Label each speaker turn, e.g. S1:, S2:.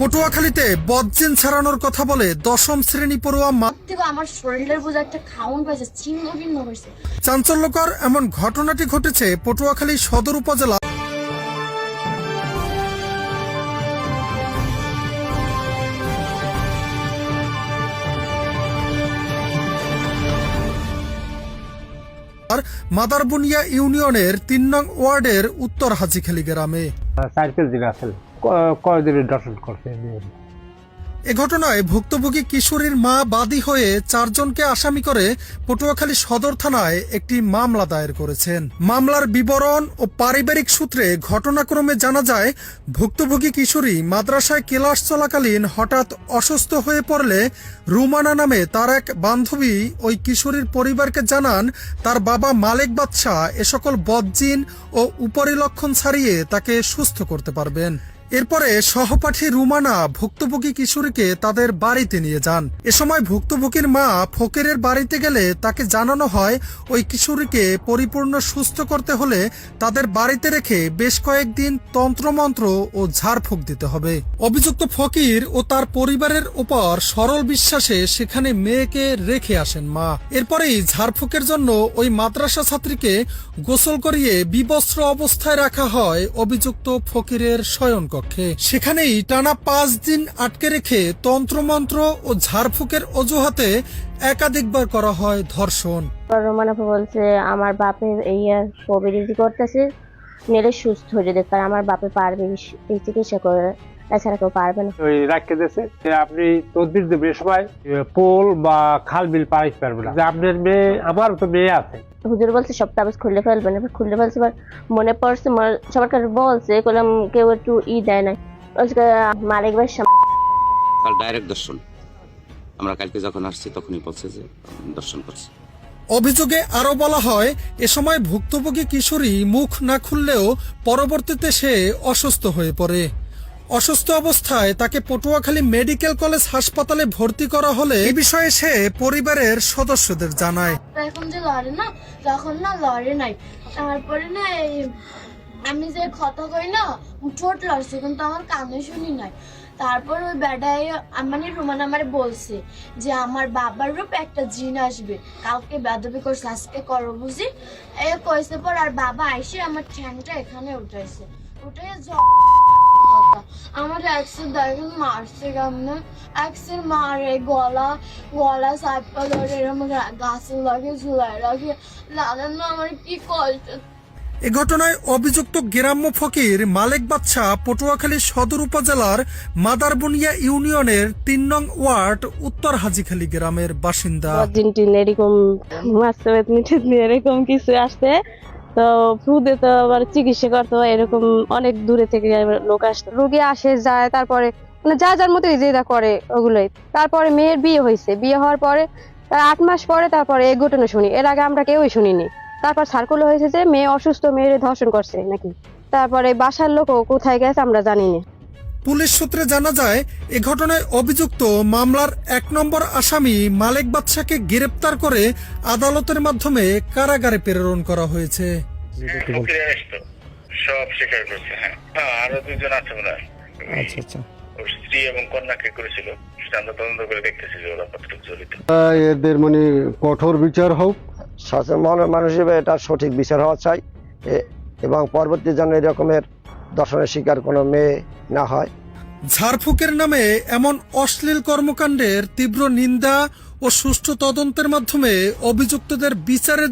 S1: পটুয়াখালীতে বজ্জিন ছাড়ানোর কথা বলে দশম শ্রেণি পড়ুয়া মা
S2: আমার শরীরের বোঝা একটা খাউন পাইছে ছিন্ন ভিন্ন হয়েছে
S1: চাঞ্চল্যকর এমন ঘটনাটি ঘটেছে পটুয়াখালী সদর উপজেলা আর মাদারবুনিয়া ইউনিয়নের তিন নং ওয়ার্ডের উত্তর হাজিখালী গ্রামে।
S3: সাইকেল দিন আসলে ক- কয়দিনের দর্শন করছে
S1: এ ঘটনায় ভুক্তভোগী কিশোরীর মা বাদী হয়ে চারজনকে আসামি করে পটুয়াখালী সদর থানায় একটি মামলা দায়ের করেছেন। মামলার বিবরণ ও পারিবারিক সূত্রে ঘটনাক্রমে জানা যায়, ভুক্তভোগী কিশোরী মাদ্রাসায় ক্লাস চলাকালীন হঠাৎ অসুস্থ হয়ে পড়লে রুমানা নামে তার এক বান্ধবী ওই কিশোরীর পরিবারকে জানান, তার বাবা মালেক বাদশাহ এ সকল বদজিন ও উপরিলক্ষণ ছাড়িয়ে তাকে সুস্থ করতে পারবেন। এরপরে সহপাঠী রুমানা ভুক্তভোগী কিশোরীকে তাদের বাড়িতে নিয়ে যান। এ সময় ভুক্তভোগীর মা ফকিরের বাড়িতে গেলে তাকে জানানো হয়, ওই কিশোরীকে পরিপূর্ণ সুস্থ করতে হলে তাদের বাড়িতে রেখে বেশ কয়েকদিন তন্ত্রমন্ত্র ও ঝাড়ফুঁক দিতে হবে। অভিযুক্ত ফকির ও তার পরিবারের উপর সরল বিশ্বাসে সেখানে মেয়েকে রেখে আসেন মা। এরপরেই ঝাড়ফুঁকের জন্য ওই মাদ্রাসা ছাত্রীকে গোসল করিয়ে বিবস্ত্র অবস্থায় রাখা হয় অভিযুক্ত ফকিরের শয়নকক্ষে সেখানেই টানা পাঁচ দিন আটকে রেখে তন্ত্রমন্ত্র ও ঝাড়ফুঁকের অজুহাতে একাধিকবার করা হয় ধর্ষণ।
S4: রোমানা বলছে আমার বাপের এই আর প্রবিরিটি করতেছে মেরে সুস্থ হয়ে যেতে পারে। আমার বাপে পারবে এই- চিকিৎসা করে এছাড়া কেউ পারবে না।
S3: ওই রাখতে দিয়েছে যে আপনি তদবির দেবেন সময় এ, পোল বা খাল বিল পাড়াইতে পারবেন না। যে আপনার মেয়ে আমার তো মেয়ে আছে।
S4: হুজুর বলছে সব কাগজ খুলে ফেলবেন। এবার খুলে ফেলছে এবার মনে পড়ছে সবার কাছে বলছে করলাম কেউ একটু ই দেয় না বলছে, মালিক ভাই
S5: কাল ডাইরেক্ট দর্শন। আমরা কালকে যখন আসছি তখনই বলছে যে দর্শন করছে।
S1: অভিযোগে আরও বলা হয় এ সময় ভুক্তভোগী কিশোরী মুখ না খুললেও পরবর্তীতে সে অসুস্থ হয়ে পড়ে। অসুস্থ অবস্থায় তাকে পটুয়াখালী মেডিকেল কলেজ হাসপাতালে ভর্তি করা হলে এ বিষয়ে সে পরিবারের সদস্যদের জানায়।
S2: এখন যে লড়ে না, তখন না লড়ে নাই। তারপরে না আমি যে কথা কই না, ঠোঁট লড়ছে, কিন্তু আমার কানে শুনি নাই। তারপর ওই বেডায় মানে রুমান আমার বলছে যে আমার বাবার রূপ একটা জিন আসবে, কালকে বেদবি করছে, আজকে করো বুঝি। এ কইছে পর আর বাবা আইসে আমার ঠ্যাংটা এখানে উঠাইছে। উঠে। আমার দেখেন মারছে কেমনে? একশোর মারে গলা গলা ধরে এরকম গা- গাছে লাগে ঝুলাই রাখে লাগান না আমার কি কষ্ট?
S1: এ ঘটনায় অভিযুক্ত গ্রাম্য ফকির মালেক বাদশাহ পটুয়াখালী সদর উপজেলার মাদারবুনিয়া ইউনিয়নের তিন নং ওয়ার্ড উত্তর হাজিখালী গ্রামের বাসিন্দা।
S4: এরকম এরকম কিছু আসছে তো ফুদে তো আবার চিকিৎসা করতো এরকম অনেক দূরে থেকে লোক আসতো রোগী আসে, যায়, তারপরে মানে যা যার মতো যেটা করে ওগুলোই। তারপরে মেয়ের বিয়ে হয়েছে। বিয়ে হওয়ার পরে, তার আট মাস পরে তারপরে এই ঘটনা শুনি। এর আগে আমরা কেউই শুনিনি। তারপর সার্কুল হয়েছে যে মেয়ে অসুস্থ, মেয়ের ধর্ষণ করছে নাকি? তারপরে বাসার লোক কোথায় গেছে আমরা জানি না
S1: পুলিশ সূত্রে জানা যায় এ ঘটনায় অভিযুক্ত মামলার এক নম্বর আসামি মালেক বাদশাকে গ্রেপ্তার করে আদালতের মাধ্যমে কারাগারে প্রেরণ করা হয়েছে।
S6: সব স্বীকার করছে হ্যাঁ। হ্যাঁ আরও দুজন আছে মনে
S3: আচ্ছা আচ্ছা।
S6: স্ত্রী এবং কন্যাকে করেছিল। আমরা তদন্ত করে দেখতেছি যে ওরা কতটুকু জড়িত।
S7: এদের মানে কঠোর বিচার হোক।
S8: সচেতন মানুষ হিসেবে এটা সঠিক বিচার হওয়া চাই। এবং পরবর্তী যেন এরকমের দর্শনের শিকার কোনো মেয়ে না হয়।
S1: ঝাড়ফুকের নামে এমন অশ্লীল কর্মকাণ্ডের তীব্র নিন্দা ও সুষ্ঠু তদন্তের মাধ্যমে অভিযুক্তদের বিচারের